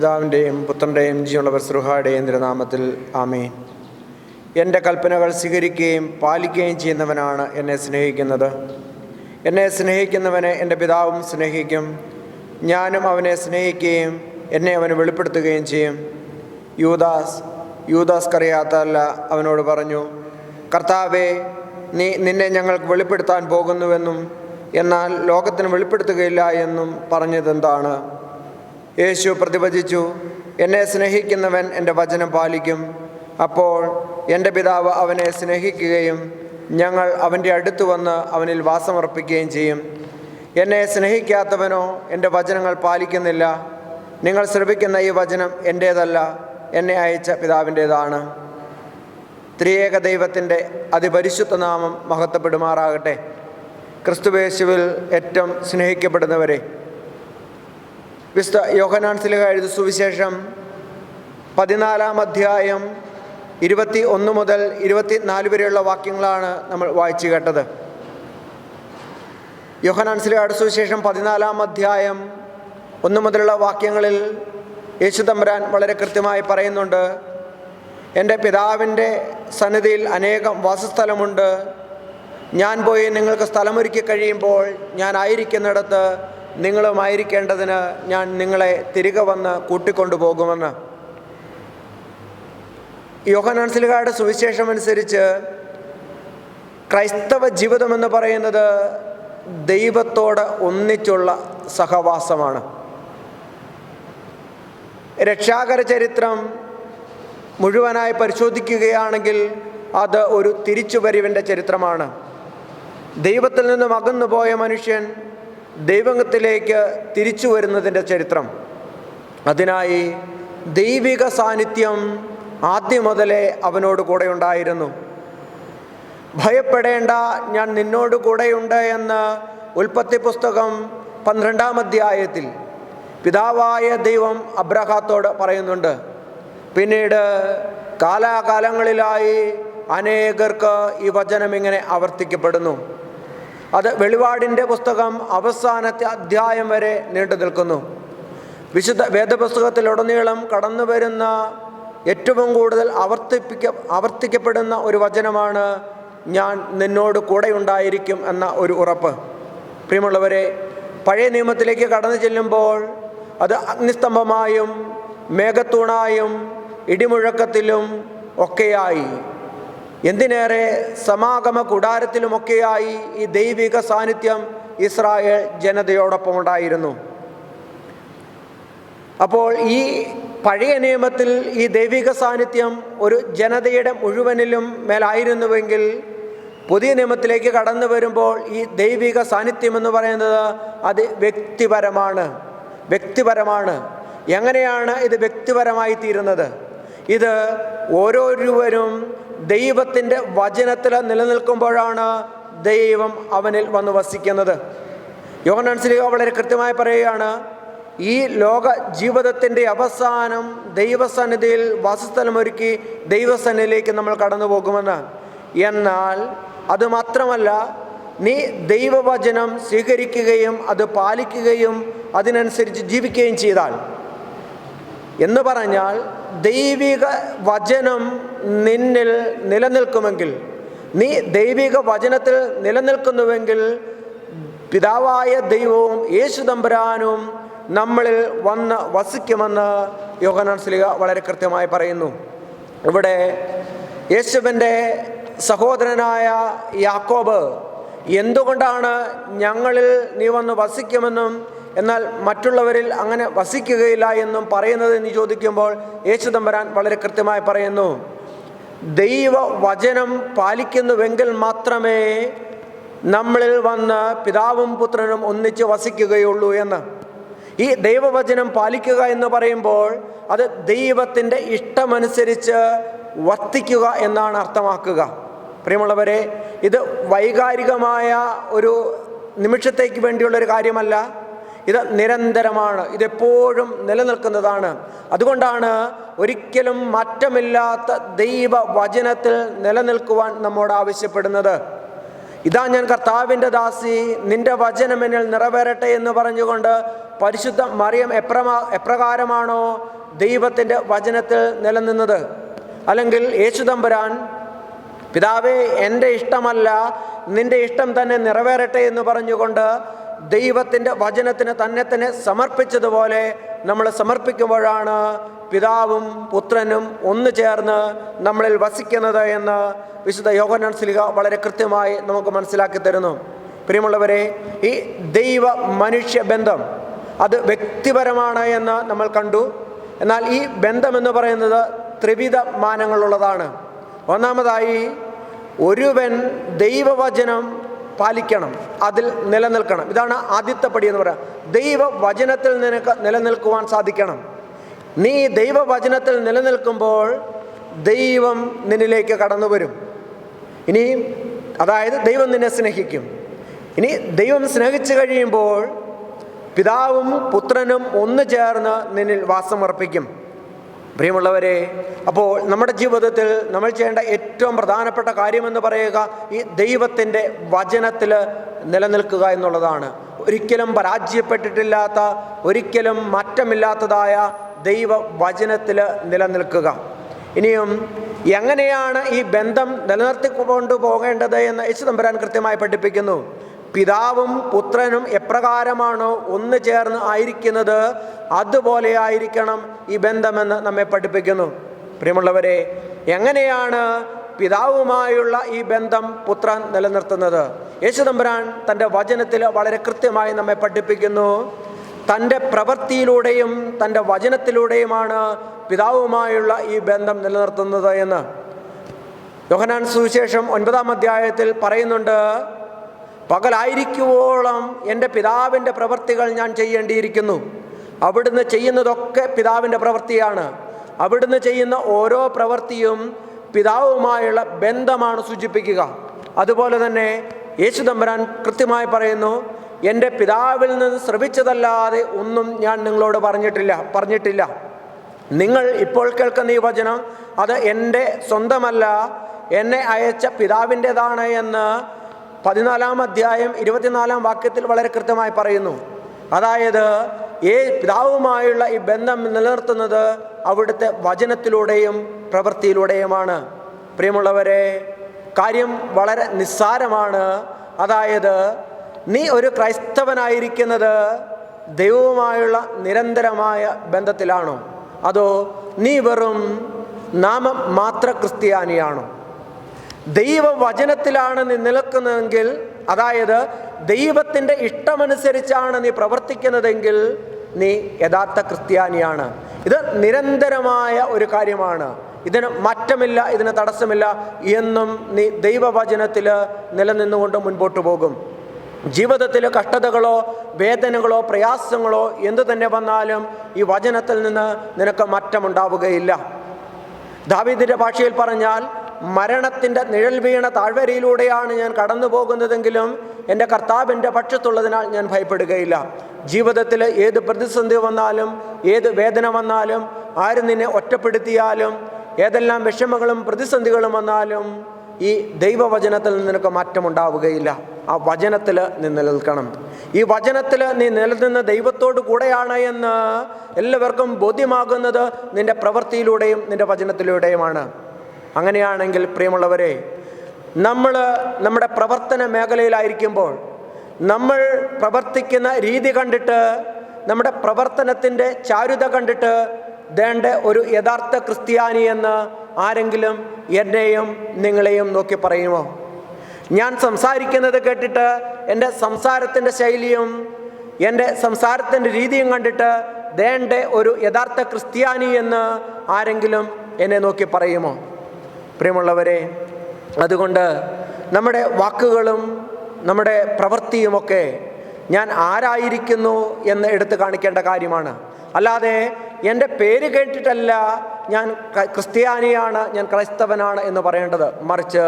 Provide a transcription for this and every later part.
പിതാവിന്റെയും പുത്രന്റെയും ജീവനുള്ള ബസ്രുഹായുടെയും തിരുനാമത്തിൽ ആമേൻ. എന്റെ കൽപ്പനകൾ സ്വീകരിക്കുകയും പാലിക്കുകയും ചെയ്യുന്നവനാണ് എന്നെ സ്നേഹിക്കുന്നത്. എന്നെ സ്നേഹിക്കുന്നവനെ എന്റെ പിതാവും സ്നേഹിക്കും. ഞാനും അവനെ സ്നേഹിക്കുകയും എന്നെ അവന് വെളിപ്പെടുത്തുകയും ചെയ്യും. യൂദാസ് യൂദാസ് കറിയാത്തല്ല അവനോട് പറഞ്ഞു കർത്താവെ നീ നിന്നെ ഞങ്ങൾക്ക് വെളിപ്പെടുത്താൻ പോകുന്നുവെന്നും എന്നാൽ ലോകത്തിന് വെളിപ്പെടുത്തുകയില്ല എന്നും പറഞ്ഞതെന്താണ്? യേശു പ്രതിഭജിച്ചു. എന്നെ സ്നേഹിക്കുന്നവൻ എന്റെ വചനം പാലിക്കും. അപ്പോൾ എന്റെ പിതാവ് അവനെ സ്നേഹിക്കുകയും ഞങ്ങൾ അവന്റെ അടുത്ത് വന്ന് അവനിൽ വാസമർപ്പിക്കുകയും ചെയ്യും. എന്നെ സ്നേഹിക്കാത്തവനോ എന്റെ വചനങ്ങൾ പാലിക്കുന്നില്ല. നിങ്ങൾ ശ്രമിക്കുന്ന ഈ വചനം എന്റേതല്ല എന്നെ അയച്ച പിതാവിന്റേതാണ്. ത്രിയേക ദൈവത്തിന്റെ അതിപരിശുദ്ധ നാമം മഹത്വപ്പെടുമാറാകട്ടെ. ക്രിസ്തുവേശുവിൽ ഏറ്റവും സ്നേഹിക്കപ്പെടുന്നവരെ. വിശുദ്ധ യോഹനാൻ സിലഹ എഴുതു സുവിശേഷം പതിനാലാം അധ്യായം ഇരുപത്തി ഒന്ന് മുതൽ ഇരുപത്തിനാല് വരെയുള്ള വാക്യങ്ങളാണ് നമ്മൾ വായിച്ചു കേട്ടത്. യോഹനാൻ സിലഹയുടെ സുവിശേഷം പതിനാലാം അധ്യായം ഒന്ന് മുതലുള്ള വാക്യങ്ങളിൽ യേശു തമ്പുരാൻ വളരെ കൃത്യമായി പറയുന്നുണ്ട് എന്റെ പിതാവിന്റെ സന്നിധിയിൽ അനേകം വാസസ്ഥലമുണ്ട്. ഞാൻ പോയി നിങ്ങൾക്ക് സ്ഥലമൊരുക്കി കഴിയുമ്പോൾ ഞാൻ ആയിരിക്കുന്നിടത്ത് നിങ്ങളുമായിരിക്കേണ്ടതിന് ഞാൻ നിങ്ങളെ തിരികെ വന്ന് കൂട്ടിക്കൊണ്ടുപോകുമെന്ന്. യോഹനാൻസിലുകാരുടെ സുവിശേഷം അനുസരിച്ച് ക്രൈസ്തവ ജീവിതം എന്ന് പറയുന്നത് ദൈവത്തോട് ഒന്നിച്ചുള്ള സഹവാസമാണ്. രക്ഷാകര ചരിത്രം മുഴുവനായി പരിശോധിക്കുകയാണെങ്കിൽ അത് ഒരു തിരിച്ചുവരിവിന്റെ ചരിത്രമാണ്. ദൈവത്തിൽ നിന്നും അകന്നുപോയ മനുഷ്യൻ ദൈവത്തിലേക്ക് തിരിച്ചു വരുന്നതിന്റെ ചരിത്രം. അതിനായി ദൈവിക സാന്നിധ്യം ആദ്യം മുതലേ അവനോട് കൂടെ ഉണ്ടായിരുന്നു. ഭയപ്പെടേണ്ട ഞാൻ നിന്നോട് കൂടെയുണ്ട് എന്ന് ഉൽപ്പത്തി പുസ്തകം പന്ത്രണ്ടാം അധ്യായത്തിൽ പിതാവായ ദൈവം അബ്രഹാത്തോട് പറയുന്നുണ്ട്. പിന്നീട് കാലാകാലങ്ങളിലായി അനേകർക്ക് ഈ വചനം ഇങ്ങനെ ആവർത്തിക്കപ്പെടുന്നു. അത് വെളിപാടിന്റെ പുസ്തകം അവസാനത്തെ അധ്യായം വരെ നീണ്ടു നിൽക്കുന്നു. വിശുദ്ധ വേദപുസ്തകത്തിലുടനീളം കടന്നു വരുന്ന ഏറ്റവും കൂടുതൽ ആവർത്തിപ്പിക്ക ആവർത്തിക്കപ്പെടുന്ന ഒരു വചനമാണ് ഞാൻ നിന്നോട് കൂടെ ഉണ്ടായിരിക്കും എന്ന ഒരു ഉറപ്പ്. പ്രിയമുള്ളവരെ പഴയ നിയമത്തിലേക്ക് കടന്നു ചെല്ലുമ്പോൾ അത് അഗ്നിസ്തംഭമായും മേഘത്തൂണായും ഇടിമുഴക്കത്തിലും ഒക്കെയായി. എന്തിനേറെ സമാഗമ കൂടാരത്തിലുമൊക്കെയായി ഈ ദൈവിക സാന്നിധ്യം ഇസ്രായേൽ ജനതയോടൊപ്പം ഉണ്ടായിരുന്നു. അപ്പോൾ ഈ പഴയ നിയമത്തിൽ ഈ ദൈവിക സാന്നിധ്യം ഒരു ജനതയുടെ മുഴുവനിലും മേലായിരുന്നുവെങ്കിൽ പുതിയ നിയമത്തിലേക്ക് കടന്നു വരുമ്പോൾ ഈ ദൈവിക സാന്നിധ്യം എന്ന് പറയുന്നത് അത് വ്യക്തിപരമാണ്. വ്യക്തിപരമാണ്. എങ്ങനെയാണ് ഇത് വ്യക്തിപരമായി തീരുന്നത്? ഇത് ഓരോരുവരും ദൈവത്തിന്റെ വചനത്തിൽ നിലനിൽക്കുമ്പോഴാണ് ദൈവം അവനിൽ വന്ന് വസിക്കുന്നത്. യോഹനാൻസിലിക വളരെ കൃത്യമായി പറയുകയാണ് ഈ ലോക ജീവിതത്തിന്റെ അവസാനം ദൈവസന്നിധിയിൽ വാസസ്ഥലമൊരുക്കി ദൈവസന്നിധിയിലേക്ക് നമ്മൾ കടന്നു പോകുമെന്ന്. എന്നാൽ അതുമാത്രമല്ല നീ ദൈവവചനം സ്വീകരിക്കുകയും അത് പാലിക്കുകയും അതിനനുസരിച്ച് ജീവിക്കുകയും ചെയ്താൽ എന്ന് പറഞ്ഞാൽ ദൈവിക വചനം നിന്നിൽ നിലനിൽക്കുമെങ്കിൽ നീ ദൈവിക വചനത്തിൽ നിലനിൽക്കുന്നുവെങ്കിൽ പിതാവായ ദൈവവും യേശു തമ്പുരാനും നമ്മളിൽ വന്ന് വസിക്കുമെന്ന് സ്ലിക വളരെ കൃത്യമായി പറയുന്നു. ഇവിടെ യേശുവിന്റെ സഹോദരനായ യാക്കോബ് എന്തുകൊണ്ടാണ് ഞങ്ങളിൽ നീ വന്ന് വസിക്കുമെന്നും എന്നാൽ മറ്റുള്ളവരിൽ അങ്ങനെ വസിക്കുകയില്ല എന്നും പറയുന്നത് എന്ന് ചോദിക്കുമ്പോൾ യേശു തമ്പരാൻ വളരെ കൃത്യമായി പറയുന്നു ദൈവ വചനം പാലിക്കുന്നുവെങ്കിൽ മാത്രമേ നമ്മളിൽ വന്ന് പിതാവും പുത്രനും ഒന്നിച്ച് വസിക്കുകയുള്ളൂ എന്ന്. ഈ ദൈവവചനം പാലിക്കുക എന്ന് പറയുമ്പോൾ അത് ദൈവത്തിന്റെ ഇഷ്ടമനുസരിച്ച് വർത്തിക്കുക എന്നാണ് അർത്ഥമാക്കുക. പ്രിയമുള്ളവരെ ഇത് വൈകാരികമായ ഒരു നിമിഷത്തേക്ക് വേണ്ടിയുള്ളൊരു കാര്യമല്ല. ഇത് നിരന്തരമാണ് ഇതെപ്പോഴും നിലനിൽക്കുന്നതാണ്. അതുകൊണ്ടാണ് ഒരിക്കലും മാറ്റമില്ലാത്ത ദൈവ വചനത്തിൽ നിലനിൽക്കുവാൻ നമ്മോട് ആവശ്യപ്പെടുന്നത്. ഇതാ ഞാൻ കർത്താവിന്റെ ദാസി നിന്റെ വചനം എന്നിൽ നിറവേറട്ടെ എന്ന് പറഞ്ഞുകൊണ്ട് പരിശുദ്ധ മറിയം എപ്രമാ എപ്രകാരമാണോ ദൈവത്തിന്റെ വചനത്തിൽ നിലനിന്നത്? അല്ലെങ്കിൽ യേശുദമ്പുരാൻ പിതാവേ എന്റെ ഇഷ്ടമല്ല നിന്റെ ഇഷ്ടം തന്നെ നിറവേറട്ടെ എന്ന് പറഞ്ഞുകൊണ്ട് ദൈവത്തിന്റെ വചനത്തിന് തന്നെ തന്നെ സമർപ്പിച്ചതുപോലെ നമ്മൾ സമർപ്പിക്കുമ്പോഴാണ് പിതാവും പുത്രനും ഒന്നു ചേർന്ന് നമ്മളിൽ വസിക്കുന്നത് എന്ന് വിശുദ്ധ യോഗനാൻ സ്ലിഹ വളരെ കൃത്യമായി നമുക്ക് മനസ്സിലാക്കി തരുന്നു. പ്രിയമുള്ളവരെ ഈ ദൈവ മനുഷ്യ ബന്ധം അത് വ്യക്തിപരമാണ് എന്ന് നമ്മൾ കണ്ടു. എന്നാൽ ഈ ബന്ധമെന്ന് പറയുന്നത് ത്രിവിധ മാനങ്ങളുള്ളതാണ്. ഒന്നാമതായി ഒരുവൻ ദൈവവചനം പാലിക്കണം അതിൽ നിലനിൽക്കണം. ഇതാണ് ആദ്യത്തെ പടി എന്ന് പറയാം. ദൈവവചനത്തിൽ നിനക്ക് നിലനിൽക്കുവാൻ സാധിക്കണം. നീ ദൈവവചനത്തിൽ നിലനിൽക്കുമ്പോൾ ദൈവം നിന്നിലേക്ക് കടന്നു വരും ഇനി അതായത് ദൈവം നിന്നെ സ്നേഹിക്കും. ഇനി ദൈവം സ്നേഹിച്ചു കഴിയുമ്പോൾ പിതാവും പുത്രനും ഒന്ന് ചേർന്ന് നിന്നിൽ വാസമർപ്പിക്കും. പ്രിയമുള്ളവരെ അപ്പോൾ നമ്മുടെ ജീവിതത്തിൽ നമ്മൾ ചെയ്യേണ്ട ഏറ്റവും പ്രധാനപ്പെട്ട കാര്യമെന്ന് പറയുക ഈ ദൈവത്തിന്റെ വചനത്തിൽ നിലനിൽക്കുക എന്നുള്ളതാണ്. ഒരിക്കലും പരാജയപ്പെട്ടിട്ടില്ലാത്ത ഒരിക്കലും മാറ്റമില്ലാത്തതായ ദൈവ വചനത്തിൽ നിലനിൽക്കുക. ഇനിയും എങ്ങനെയാണ് ഈ ബന്ധം നിലനിർത്തിക്കൊണ്ടു പോകേണ്ടത് എന്ന് യേശു തമ്പുരാൻ കൃത്യമായി പഠിപ്പിക്കുന്നു. പിതാവും പുത്രനും എപ്രകാരമാണോ ഒന്ന് ചേർന്ന് ആയിരിക്കുന്നത് അതുപോലെ ആയിരിക്കണം ഈ ബന്ധമെന്ന് നമ്മെ പഠിപ്പിക്കുന്നു. പ്രിയമുള്ളവരെ എങ്ങനെയാണ് പിതാവുമായുള്ള ഈ ബന്ധം പുത്രൻ നിലനിർത്തുന്നത്? യേശുദമ്പുരാൻ തന്റെ വചനത്തിൽ വളരെ കൃത്യമായി നമ്മെ പഠിപ്പിക്കുന്നു. തന്റെ പ്രവൃത്തിയിലൂടെയും തന്റെ വചനത്തിലൂടെയുമാണ് പിതാവുമായുള്ള ഈ ബന്ധം നിലനിർത്തുന്നത് എന്ന്. യോഹനാൻ സുവിശേഷം ഒൻപതാം അധ്യായത്തിൽ പറയുന്നുണ്ട് പകലായിരിക്കുവോളം എന്റെ പിതാവിന്റെ പ്രവൃത്തികൾ ഞാൻ ചെയ്യേണ്ടിയിരിക്കുന്നു. അവിടുന്ന് ചെയ്യുന്നതൊക്കെ പിതാവിന്റെ പ്രവൃത്തിയാണ്. അവിടുന്ന് ചെയ്യുന്ന ഓരോ പ്രവൃത്തിയും പിതാവുമായുള്ള ബന്ധമാണ് സൂചിപ്പിക്കുക. അതുപോലെ തന്നെ യേശു തമ്പുരാൻ കൃത്യമായി പറയുന്നു എന്റെ പിതാവിൽ നിന്ന് ശ്രമിച്ചതല്ലാതെ ഒന്നും ഞാൻ നിങ്ങളോട് പറഞ്ഞിട്ടില്ല പറഞ്ഞിട്ടില്ല. നിങ്ങൾ ഇപ്പോൾ കേൾക്കുന്ന ഈ വചനം അത് എന്റെ സ്വന്തമല്ല എന്നെ അയച്ച പിതാവിന്റെതാണ് എന്ന് പതിനാലാം അധ്യായം ഇരുപത്തിനാലാം വാക്യത്തിൽ വളരെ കൃത്യമായി പറയുന്നു. അതായത് ഏ പിതാവുമായുള്ള ഈ ബന്ധം നിലനിർത്തുന്നത് അവിടുത്തെ വചനത്തിലൂടെയും പ്രവൃത്തിയിലൂടെയുമാണ്. പ്രിയമുള്ളവരെ കാര്യം വളരെ നിസ്സാരമാണ്. അതായത് നീ ഒരു ക്രൈസ്തവനായിരിക്കുന്നത് ദൈവവുമായുള്ള നിരന്തരമായ ബന്ധത്തിലാണോ? അതോ നീ വെറും നാമം മാത്ര ക്രിസ്ത്യാനിയാണോ ദൈവവചനത്തിലാണ് നീ നിൽക്കുന്നതെങ്കിൽ അതായത് ദൈവത്തിന്റെ ഇഷ്ടമനുസരിച്ചാണ് നീ പ്രവർത്തിക്കുന്നതെങ്കിൽ നീ യഥാർത്ഥ ക്രിസ്ത്യാനിയാണ്. ഇത് നിരന്തരമായ ഒരു കാര്യമാണ്. ഇതിന് മാറ്റമില്ല ഇതിന് തടസ്സമില്ല എന്നും നീ ദൈവവചനത്തിൽ നിലനിന്നുകൊണ്ട് മുൻപോട്ട് പോകും. ജീവിതത്തിൽ കഷ്ടതകളോ വേദനകളോ പ്രയാസങ്ങളോ എന്തു തന്നെ വന്നാലും ഈ വചനത്തിൽ നിന്ന് നിനക്ക് മാറ്റമുണ്ടാവുകയില്ല. ദാവീദിന്റെ ഭാഷയിൽ പറഞ്ഞാൽ മരണത്തിന്റെ നിഴൽ വീണ താഴ്വരയിലൂടെയാണ് ഞാൻ കടന്നു പോകുന്നതെങ്കിലും എന്റെ കർത്താവിന്റെ പക്ഷത്തുള്ളതിനാൽ ഞാൻ ഭയപ്പെടുകയില്ല. ജീവിതത്തിൽ ഏത് പ്രതിസന്ധി വന്നാലും ഏത് വേദന വന്നാലും ആര് നിന്നെ ഒറ്റപ്പെടുത്തിയാലും ഏതെല്ലാം വിഷമങ്ങളും പ്രതിസന്ധികളും വന്നാലും ഈ ദൈവവചനത്തിൽ നിനക്ക് മാറ്റമുണ്ടാവുകയില്ല ആ വചനത്തിൽ നീ നിലനിൽക്കണം. ഈ വചനത്തിൽ നീ നിലനിന്ന് ദൈവത്തോട് കൂടെയാണ് എന്ന് എല്ലാവർക്കും ബോധ്യമാകുന്നത് നിന്റെ പ്രവൃത്തിയിലൂടെയും നിന്റെ വചനത്തിലൂടെയുമാണ്. അങ്ങനെയാണെങ്കിൽ പ്രിയമുള്ളവരെ നമ്മൾ നമ്മുടെ പ്രവർത്തന മേഖലയിലായിരിക്കുമ്പോൾ നമ്മൾ പ്രവർത്തിക്കുന്ന രീതി കണ്ടിട്ട് നമ്മുടെ പ്രവർത്തനത്തിന്റെ ചാരുത കണ്ടിട്ട് ദേണ്ട ഒരു യഥാർത്ഥ ക്രിസ്ത്യാനി എന്ന് ആരെങ്കിലും എന്നെയും നിങ്ങളെയും നോക്കി പറയുമോ? ഞാൻ സംസാരിക്കുന്നത് കേട്ടിട്ട് എന്റെ സംസാരത്തിന്റെ ശൈലിയും എന്റെ സംസാരത്തിന്റെ രീതിയും കണ്ടിട്ട് ദേണ്ട ഒരു യഥാർത്ഥ ക്രിസ്ത്യാനി എന്ന് ആരെങ്കിലും എന്നെ നോക്കി പറയുമോ? പ്രിയമുള്ളവരെ അതുകൊണ്ട് നമ്മുടെ വാക്കുകളും നമ്മുടെ പ്രവൃത്തിയുമൊക്കെ ഞാൻ ആരായിരിക്കുന്നു എന്ന് എടുത്തു കാണിക്കേണ്ട കാര്യമാണ്. അല്ലാതെ എന്റെ പേര് കേട്ടിട്ടല്ല ഞാൻ ക്രിസ്ത്യാനിയാണ് ഞാൻ ക്രൈസ്തവനാണ് എന്ന് പറയേണ്ടത്. മറിച്ച്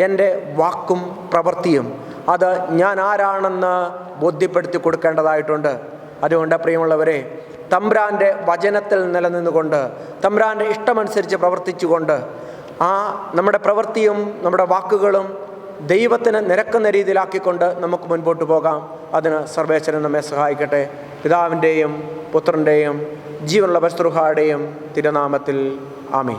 എന്റെ വാക്കും പ്രവൃത്തിയും അത് ഞാൻ ആരാണെന്ന് ബോധ്യപ്പെടുത്തി കൊടുക്കേണ്ടതായിട്ടുണ്ട്. അതുകൊണ്ട് പ്രിയമുള്ളവരെ തമ്പ്രാന്റെ വചനത്തിൽ നിലനിന്നുകൊണ്ട് തമ്പ്രാന്റെ ഇഷ്ടമനുസരിച്ച് പ്രവർത്തിച്ചുകൊണ്ട് ആ നമ്മുടെ പ്രവൃത്തിയും നമ്മുടെ വാക്കുകളും ദൈവത്തിന് നിരക്കുന്ന രീതിയിലാക്കിക്കൊണ്ട് നമുക്ക് മുൻപോട്ട് പോകാം. അതിന് സർവേശ്വരൻ നമ്മെ സഹായിക്കട്ടെ. പിതാവിന്റെയും പുത്രന്റെയും ജീവനുള്ള പസ്തൃഹാടെയും തിരുനാമത്തിൽ ആമേ